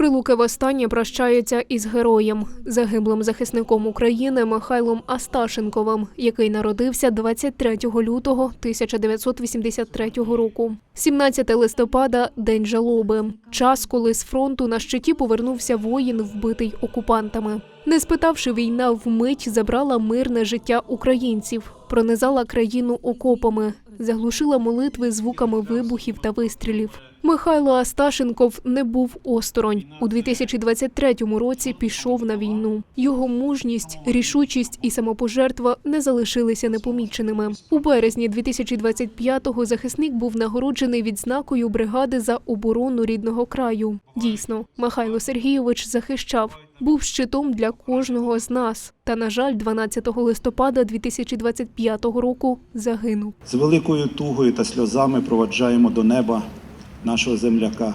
Прилуки востаннє прощаються із героєм, загиблим захисником України Михайлом Асташенковим, який народився 23 лютого 1983 року. 17 листопада день жалоби. Час, коли з фронту на щиті повернувся воїн, вбитий окупантами. Не спитавши, війна вмить забрала мирне життя українців, пронизала країну окопами, заглушила молитви звуками вибухів та вистрілів. Михайло Асташенков не був осторонь. У 2023 році пішов на війну. Його мужність, рішучість і самопожертва не залишилися непоміченими. У березні 2025-го захисник був нагороджений відзнакою бригади за оборону рідного краю. Дійсно, Михайло Сергійович захищав, був щитом для кожного з нас. Та, на жаль, 12 листопада 2025 року загинув. З великою тугою та сльозами проваджаємо до неба нашого земляка,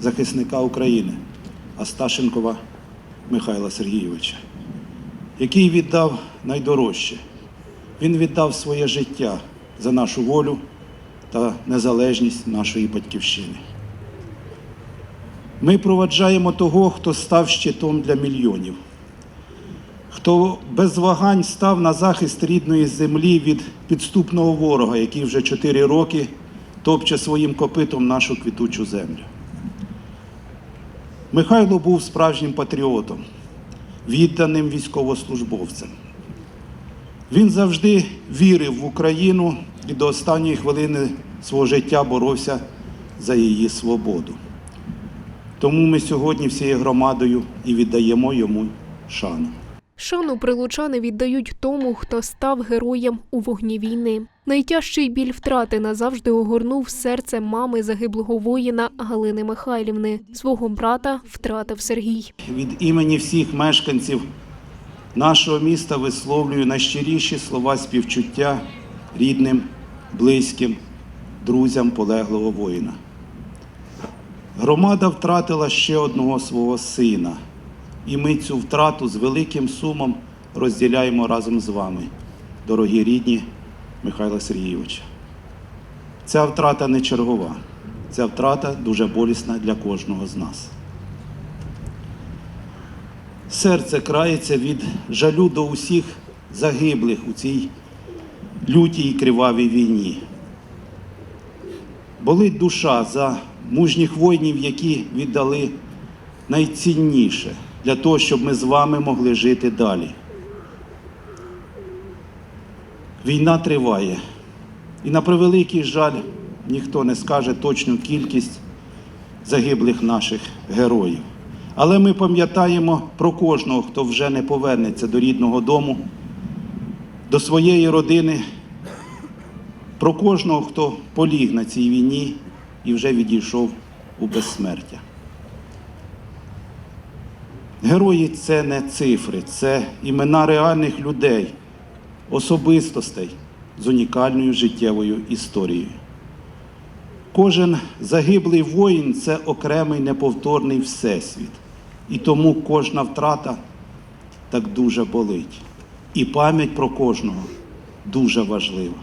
захисника України Асташенкова Михайла Сергійовича, який віддав найдорожче. Він віддав своє життя за нашу волю та незалежність нашої батьківщини. Ми проваджаємо того, хто став щитом для мільйонів, хто без вагань став на захист рідної землі від підступного ворога, який вже чотири роки топче своїм копитом нашу квітучу землю. Михайло був справжнім патріотом, відданим військовослужбовцем. Він завжди вірив в Україну і до останньої хвилини свого життя боровся за її свободу. Тому ми сьогодні всією громадою і віддаємо йому шану. Шану прилучани віддають тому, хто став героєм у вогні війни. Найтяжчий біль втрати назавжди огорнув серце мами загиблого воїна Галини Михайлівни. Свого брата втратив Сергій. Від імені всіх мешканців нашого міста висловлюю найщиріші слова співчуття рідним, близьким, друзям полеглого воїна. Громада втратила ще одного свого сина, і ми цю втрату з великим сумом розділяємо разом з вами, дорогі рідні Михайла Сергійовича. Ця втрата не чергова, ця втрата дуже болісна для кожного з нас. Серце крається від жалю до усіх загиблих у цій лютій і кривавій війні. Болить душа за мужніх воїнів, які віддали найцінніше для того, щоб ми з вами могли жити далі. Війна триває. І на превеликий жаль, ніхто не скаже точну кількість загиблих наших героїв. Але ми пам'ятаємо про кожного, хто вже не повернеться до рідного дому, до своєї родини, про кожного, хто поліг на цій війні і вже відійшов у безсмертя. Герої це не цифри, це імена реальних людей, особистостей з унікальною життєвою історією. Кожен загиблий воїн це окремий неповторний всесвіт. І тому кожна втрата так дуже болить. І пам'ять про кожного дуже важлива.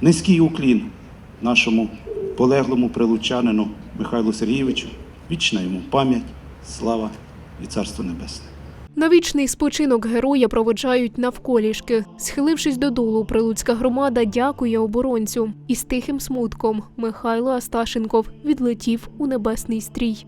Низький уклін нашому полеглому прилучанину Михайлу Сергійовичу, вічна йому пам'ять, слава і царство небесне. На вічний спочинок героя проведжають навколішки. Схилившись додолу, прилуцька громада дякує оборонцю. І з тихим смутком Михайло Асташенков відлетів у небесний стрій.